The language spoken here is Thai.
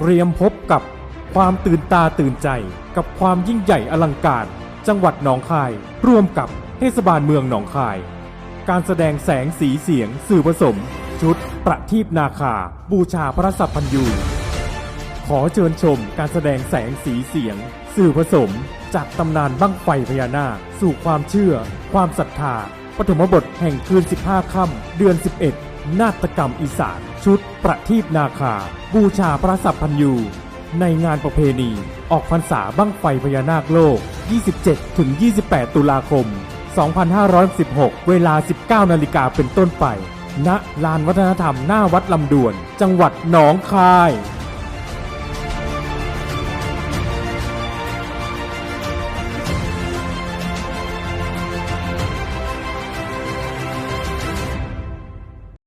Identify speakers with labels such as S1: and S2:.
S1: เตรียมพบกับความตื่นตาตื่นใจกับความยิ่งใหญ่อลังการ จังหวัดหนองคาย ร่วมกับเทศบาลเมืองหนองคาย การแสดงแสงสีเสียง สื่อผสม ชุดประทีปนาคา บูชาพระสัพพัญยูขอเชิญชมการแสดงแสงสีเสียง สื่อผสม จากตำนานบั้งไฟพญานาคสู่ความเชื่อ ความศรัทธาปฐมบทแห่งคืน 15 ค่ำเดือน 11 นาฏกรรมอีสานชุดประทีปนาคา บูชาพระสัพพัญยูในงานประเพณี ออกพรรษาบั้งไฟพญานาคโลก 27-28 ตุลาคม 2516 เวลา 19 นาฬิกาเป็นต้นไป ณ ลานวัฒนธรรมหน้าวัดลำดวน จังหวัดหนองคาย